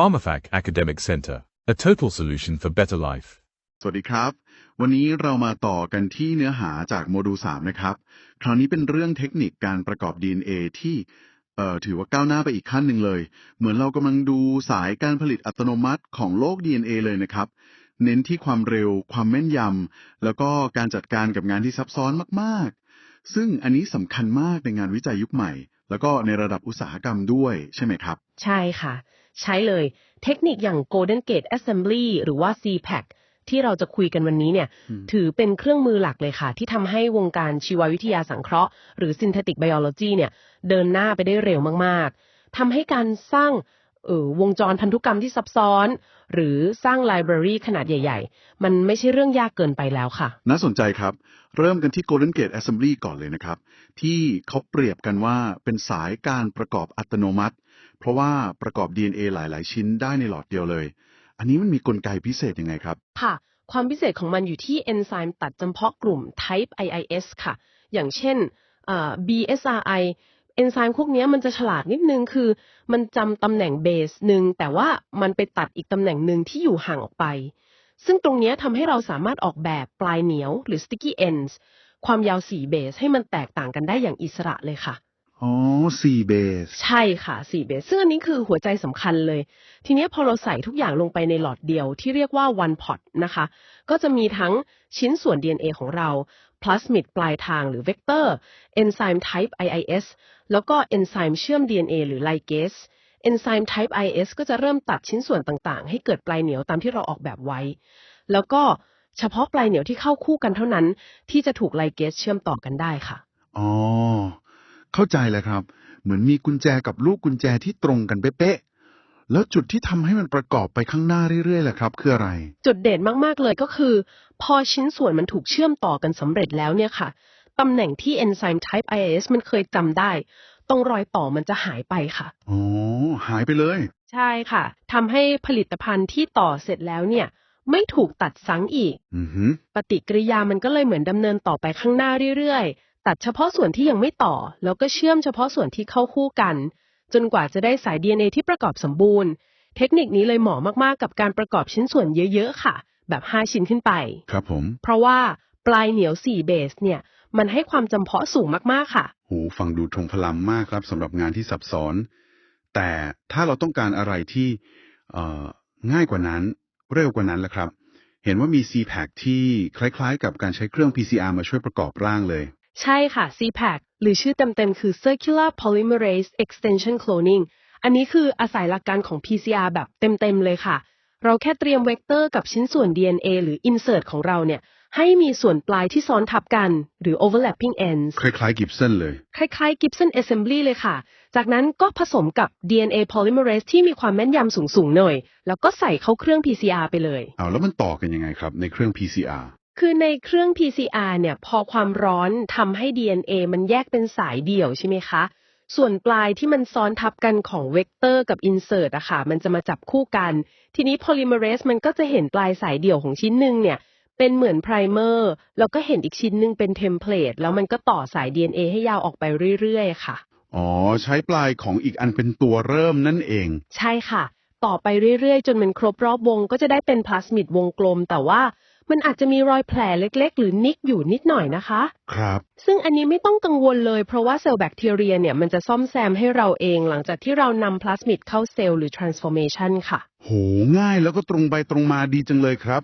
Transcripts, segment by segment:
PharmaFac Academic Center, a total solution for better life. สวัสดีครับ วันนี้เรามาต่อกันที่เนื้อหาจากโมดูล3นะครับ คราวนี้เป็นเรื่องเทคนิคการประกอบ DNA ที่เอ่อถือว่าก้าวหน้าไปอีกขั้นหนึ่งเลย เหมือนเรากำลังดูสายการผลิตอัตโนมัติของโลก DNA เลยนะครับ เน้นที่ความเร็ว ความแม่นยำ แล้วก็การจัดการกับงานที่ซับซ้อนมากๆ ซึ่งอันนี้สำคัญมากในงานวิจัยยุคใหม่ แล้วก็ในระดับอุตสาหกรรมด้วยใช่ไหมครับ ใช่ค่ะ ใช้เลย เทคนิคอย่าง Golden Gate Assembly หรือว่า CPAC ที่เราจะคุยกันวันนี้เนี่ยอืมถือเป็นเครื่องมือหลักเลยค่ะ ที่ทำให้วงการชีววิทยาสังเคราะห์ หรือ Synthetic Biology เนี่ย เดินหน้าไปได้เร็วมาก ๆทำให้การสร้างเออวงจรพันธุกรรมที่ซับซ้อน หรือสร้างไลบรารีขนาดใหญ่ ๆ มันไม่ใช่เรื่องยากเกินไปแล้วค่ะ น่าสนใจครับ เริ่มกันที่ Golden Gate Assembly ก่อนเลยนะครับ ที่เขาเปรียบกันว่าเป็นสายการประกอบอัตโนมัติ เพราะว่าประกอบ DNA หลาย ๆ ชิ้นได้ในหลอดเดียวเลย อันนี้มันมีกลไกพิเศษยังไงครับ ค่ะ ความพิเศษของมันอยู่ที่เอนไซม์ตัดจำเพาะกลุ่ม type IIS ค่ะ อย่างเช่น BSRI เอนไซม์พวกนี้มันจะฉลาดนิดนึงคือ มันจำตำแหน่งเบสหนึ่งแต่ว่ามันไปตัดอีกตำแหน่งหนึ่งที่อยู่ห่างออกไป ซึ่งตรงนี้ทำให้เราสามารถออกแบบปลายเหนียวหรือ sticky ends ความยาว4เบสให้มันแตกต่างกันได้อย่างอิสระเลยค่ะ อ๋อ4เบส ใช่ค่ะ4เบส ซึ่งอันนี้คือหัวใจสำคัญเลย ทีเนี้ยพอเราใส่ทุกอย่างลงไปในหลอดเดียวที่เรียกว่า one pot นะคะ ก็จะมีทั้งชิ้นส่วน DNA ของเราพลาสมิดปลายทางหรือเวกเตอร์เอนไซม์ type IIS แล้วก็เอนไซม์เชื่อม DNA หรือไลเกสเอนไซม์ type IS ก็จะเริ่มตัดชิ้นส่วนต่างๆ ให้เกิดปลายเหนียวตามที่เราออกแบบไว้ แล้วก็เฉพาะปลายเหนียวที่เข้าคู่กันเท่านั้น ที่จะถูกไลเกสเชื่อมต่อกันได้ค่ะ อ๋อ เข้าใจแล้วครับ เหมือนมีกุญแจกับลูกกุญแจที่ตรงกันเป๊ะๆแล้วจุดที่ทำให้มันประกอบไปข้างหน้าเรื่อยๆล่ะครับ คืออะไร จุดเด่นมากๆเลยก็คือ พอชิ้นส่วนมันถูกเชื่อมต่อกันสำเร็จแล้วเนี่ยค่ะตำแหน่งที่เอนไซม์ type IAS มันเคยจำได้ตรงรอยต่อมันจะหายไปค่ะอ๋อหายไปเลย ใช่ค่ะทำให้ผลิตภัณฑ์ที่ต่อเสร็จแล้วเนี่ย ไม่ถูกตัดซ้ำอีกอือหือปฏิกิริยามันก็เลยเหมือนดำเนินต่อไปข้างหน้าเรื่อยๆ ตัดเฉพาะส่วนที่ยังไม่ต่อ แล้วก็เชื่อมเฉพาะส่วนที่เข้าคู่กัน จนกว่าจะได้สาย DNA ที่ประกอบสมบูรณ์ เทคนิคนี้เลยเหมาะมากๆ กับการประกอบชิ้นส่วนเยอะๆ ค่ะ แบบ 5 ชิ้นขึ้นไป ครับผม เพราะว่าปลายเหนียว 4 เบสเนี่ย มันให้ความจำเพาะสูงมากๆ ค่ะ โห ฟังดูทรงพลังมากครับสำหรับงานที่ซับซ้อน แต่ถ้าเราต้องการอะไรที่เอ่อง่ายกว่านั้น เร็วกว่านั้นล่ะครับ เห็นว่ามี CPAC ที่คล้ายๆ กับการใช้เครื่อง PCR มาช่วยประกอบร่างเลย ใช่ค่ะ CPAC หรือชื่อเต็มๆ คือ Circular Polymerase Extension Cloning อันนี้คืออาศัยหลักการของ PCR แบบเต็มๆ เลยค่ะ เราแค่เตรียมเวกเตอร์กับชิ้นส่วน DNA หรือ insert ของเราเนี่ย ให้มีส่วนปลายที่ซ้อนทับกัน หรือ overlapping ends คล้ายๆกิบเส้นเลย คล้ายๆ Gibson Assembly เลยค่ะ จากนั้นก็ผสมกับ DNA polymerase ที่มีความแม่นยำสูงๆ หน่อย แล้วก็ใส่เข้าเครื่อง PCR ไปเลย เอาแล้วมันต่อกันยังไงครับในเครื่อง PCR คือในเครื่อง PCR เนี่ย พอความร้อนทำให้ DNA มันแยกเป็นสายเดี่ยวใช่ไหมคะ ส่วนปลายที่มันซ้อนทับกันของเวกเตอร์กับ insert อะค่ะ มันจะมาจับคู่กัน ทีนี้ polymerase มันก็จะเห็นปลายสายเดี่ยวของชิ้นหนึ่งเนี่ย เป็นเหมือนไพรเมอร์แล้วก็เห็นอีกชิ้นหนึ่งเป็นเทมเพลตแล้วมันก็ต่อสาย DNA ให้ยาวออกไปเรื่อยๆ ค่ะ อ๋อ ใช้ปลายของอีกอันเป็นตัวเริ่มนั่นเอง ใช่ค่ะ ต่อไปเรื่อยๆ จนมันครบรอบวงก็จะได้เป็นพลาสมิดวงกลม แต่ว่า มันอาจจะมีรอยแผลเล็ก ๆ หรือนิกอยู่นิดหน่อยนะคะ ครับ ซึ่งอันนี้ไม่ต้องกังวลเลยเพราะว่าเซลล์แบคทีเรียเนี่ยมันจะซ่อมแซมให้เราเองหลังจากที่เรานำพลาสมิดเข้าเซลล์หรือ transformation ค่ะ โห ง่ายแล้วก็ตรงไปตรงมาดีจังเลยครับ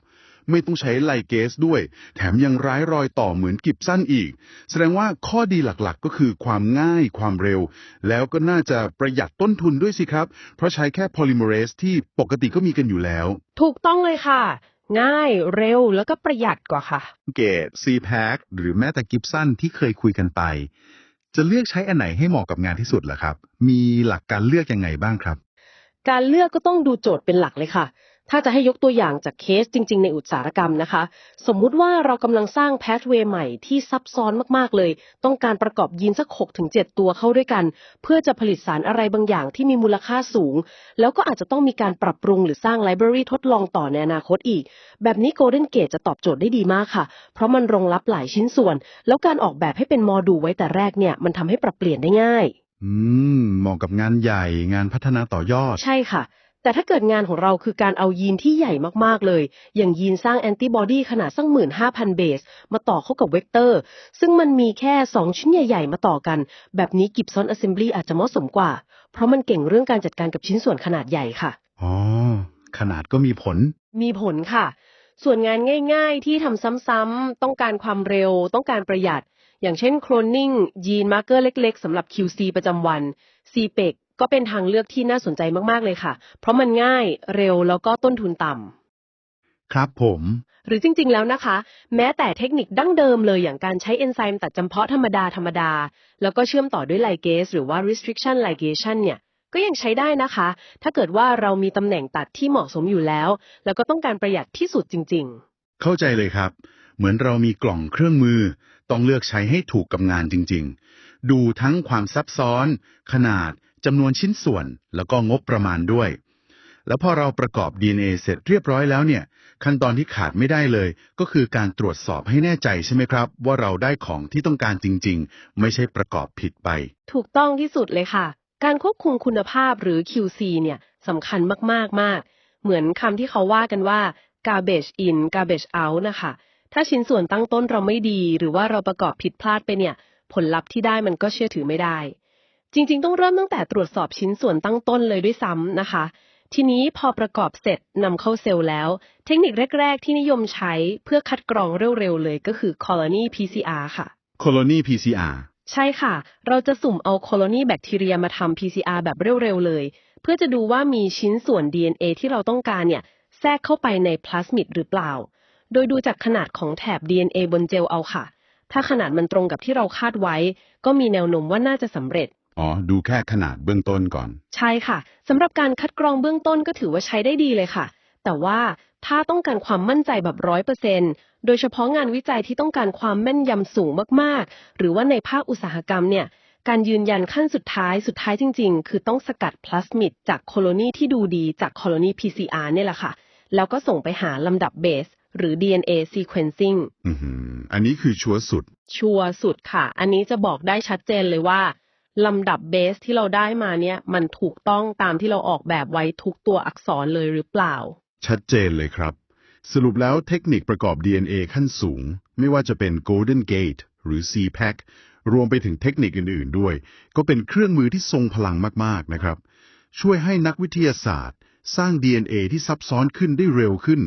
ไม่ต้องใช้ไลเกสด้วย แถมยังร้ายรอยต่อเหมือนกิบสั้นอีก แสดงว่าข้อดีหลักๆ ก็คือความง่ายความเร็ว แล้วก็น่าจะประหยัดต้นทุนด้วยสิครับ เพราะใช้แค่โพลิเมเรสที่ปกติก็มีกันอยู่แล้ว ถูกต้องเลยค่ะ ง่ายเร็วแล้วก็ประหยัดกว่าค่ะ เกต CPAC หรือแม้แต่กิฟสันที่เคยคุยกันไป จะเลือกใช้อันไหนให้เหมาะกับงานที่สุดล่ะครับ มีหลักการเลือกยังไงบ้างครับ การเลือกก็ต้องดูโจทย์เป็นหลักเลยค่ะ ถ้าจะให้ยกตัวอย่างจากเคสจริง ๆ ในอุตสาหกรรมนะคะ สมมุติว่าเรากำลังสร้างแพทเวย์ใหม่ที่ซับซ้อนมากๆเลย ต้องการประกอบยีนสัก6-7ตัวเข้าด้วยกัน เพื่อจะผลิตสารอะไรบางอย่างที่มีมูลค่าสูง แล้วก็อาจจะต้องมีการปรับปรุงหรือสร้างไลบรารีทดลองต่อในอนาคตอีก แบบนี้ Golden Gate จะตอบโจทย์ได้ดีมากค่ะ เพราะมันรองรับหลายชิ้นส่วน แล้วการออกแบบให้เป็นโมดูลไว้แต่แรกเนี่ยมันทำให้ปรับเปลี่ยนได้ง่าย อืมเหมาะกับงานใหญ่งานพัฒนาต่อยอด ใช่ค่ะ แต่ถ้าเกิดงานของเราคือการเอายีนที่ใหญ่มากๆเลย อย่างยีนสร้างแอนติบอดีขนาดสักหมื่นห้าพันเบส มาต่อเข้ากับเวกเตอร์ ซึ่งมันมีแค่2ชิ้นใหญ่ ๆ มาต่อกัน แบบนี้ Gibson Assembly อาจจะเหมาะสมกว่า เพราะมันเก่งเรื่องการจัดการกับชิ้นส่วนขนาดใหญ่ค่ะ อ๋อ ขนาดก็มีผล มีผลค่ะ ส่วนงานง่าย ๆ ที่ทำซ้ำๆต้องการความเร็ว ต้องการประหยัด อย่างเช่นโคลนนิ่งยีนมาร์เกอร์เล็ก ๆสำหรับ QC ประจำวัน CPEC ก็เป็นทางเลือกที่น่าสนใจมาก ๆ เลยค่ะ เพราะมันง่ายเร็วแล้วก็ต้นทุนต่ำครับผม หรือจริง ๆ แล้วนะคะ แม้แต่เทคนิคดั้งเดิมเลยอย่างการใช้เอนไซม์ตัดจำเพาะธรรมดา ธรรมดา แล้วก็เชื่อมต่อด้วยไลเกสหรือว่า restriction ligation เนี่ย ก็ยังใช้ได้นะคะ ถ้าเกิดว่าเรามีตำแหน่งตัดที่เหมาะสมอยู่แล้ว แล้วก็ต้องการประหยัดที่สุดจริงเข้าใจเลยครับ เหมือนเรามีกล่องเครื่องมือ ต้องเลือกใช้ให้ถูกกับงานจริง ๆ ดูทั้งความซับซ้อน ขนาด จำนวนชิ้นส่วน แล้วก็งบประมาณด้วย แล้วพอเราประกอบ DNA เสร็จเรียบร้อยแล้วเนี่ย ขั้นตอนที่ขาดไม่ได้เลย ก็คือการตรวจสอบให้แน่ใจใช่ไหมครับ ว่าเราได้ของที่ต้องการจริง ๆ ไม่ใช่ประกอบผิดไป ถูกต้องที่สุดเลยค่ะ การควบคุมคุณภาพหรือ QC เนี่ยสำคัญมากๆมากเหมือนคำที่เขาว่ากันว่า garbage in garbage out นะคะ ถ้าชิ้นส่วนตั้งต้นเราไม่ดี หรือว่าเราประกอบผิดพลาดไปเนี่ย ผลลัพธ์ที่ได้มันก็เชื่อถือไม่ได้ จริง ๆ ต้องเริ่มตั้งแต่ตรวจสอบชิ้นส่วนตั้งต้นเลยด้วยซ้ำนะคะ ทีนี้พอประกอบเสร็จนำเข้าเซลล์แล้ว เทคนิคแรก ๆ ที่นิยมใช้เพื่อคัดกรองเร็ว ๆ เลยก็คือ colony PCR ค่ะ Colony PCR ใช่ค่ะ เราจะสุ่มเอาโคโลนีแบคทีเรียมาทำ PCR แบบเร็ว ๆ เลย เพื่อจะดูว่ามีชิ้นส่วน DNA ที่เราต้องการเนี่ยแทรกเข้าไปในพลาสมิดหรือเปล่า โดยดูจากขนาดของแถบ DNA บนเจลเอาค่ะ ถ้าขนาดมันตรงกับที่เราคาดไว้ ก็มีแนวโน้มว่าน่าจะสำเร็จ อ๋อ ดูแค่ขนาดเบื้องต้นก่อน ใช่ค่ะสำหรับการคัดกรองเบื้องต้นก็ถือว่าใช้ได้ดีเลยค่ะ แต่ว่าถ้าต้องการความมั่นใจแบบร้อยเปอร์เซนโดยเฉพาะงานวิจัยที่ต้องการความแม่นยำสูงมากๆ หรือว่าในภาคอุตสาหกรรมเนี่ยการยืนยันขั้นสุดท้ายสุดท้ายจริง ๆ คือต้องสกัดพลาสมิดจากโคโลนีที่ดูดีจากโคโลนี PCR เนี่ยแหละค่ะ แล้วก็ส่งไปหาลำดับเบส หรือ DNA sequencing อือหืออันนี้คือชัวร์สุด ชัวร์สุดค่ะ อันนี้จะบอกได้ชัดเจนเลยว่า ลำดับเบสที่เราได้มาเนี่ย มันถูกต้องตามที่เราออกแบบไว้ทุกตัวอักษรเลยหรือเปล่า ชัดเจนเลยครับ สรุปแล้วเทคนิคประกอบ DNA ขั้นสูง ไม่ว่าจะเป็น Golden Gate หรือ CPAC รวมไปถึงเทคนิคอื่น ๆ ด้วย ก็เป็นเครื่องมือที่ทรงพลังมาก ๆ นะครับ ช่วยให้นักวิทยาศาสตร์ สร้าง DNA ที่ซับซ้อนขึ้นได้เร็วขึ้น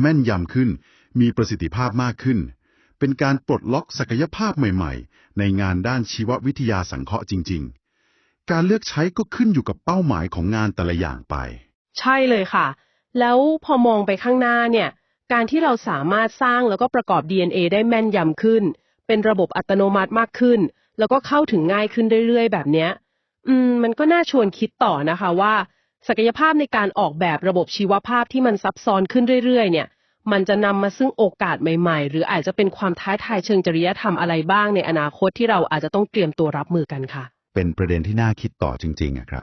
แม่นยำขึ้น มีประสิทธิภาพมากขึ้น เป็นการปลดล็อกศักยภาพใหม่ๆ ในงานด้านชีววิทยาสังเคราะห์จริง ๆ การเลือกใช้ก็ขึ้นอยู่กับเป้าหมายของงานแต่ละอย่างไป ใช่เลยค่ะ แล้วพอมองไปข้างหน้าเนี่ย การที่เราสามารถสร้างแล้วก็ประกอบ DNA ได้แม่นยำขึ้น เป็นระบบอัตโนมัติมากขึ้น แล้วก็เข้าถึงง่ายขึ้นเรื่อยๆ แบบเนี้ย อืม มันก็น่าชวนคิดต่อนะคะว่า ศักยภาพในการออกแบบระบบชีวภาพที่มันซับซ้อนขึ้นเรื่อยๆ เนี่ย มันจะนำมาซึ่งโอกาสใหม่ ๆ หรืออาจจะเป็นความท้าทายเชิงจริยธรรมอะไรบ้างในอนาคตที่เราอาจจะต้องเตรียมตัวรับมือกันค่ะ เป็นประเด็นที่น่าคิดต่อจริงๆอะครับ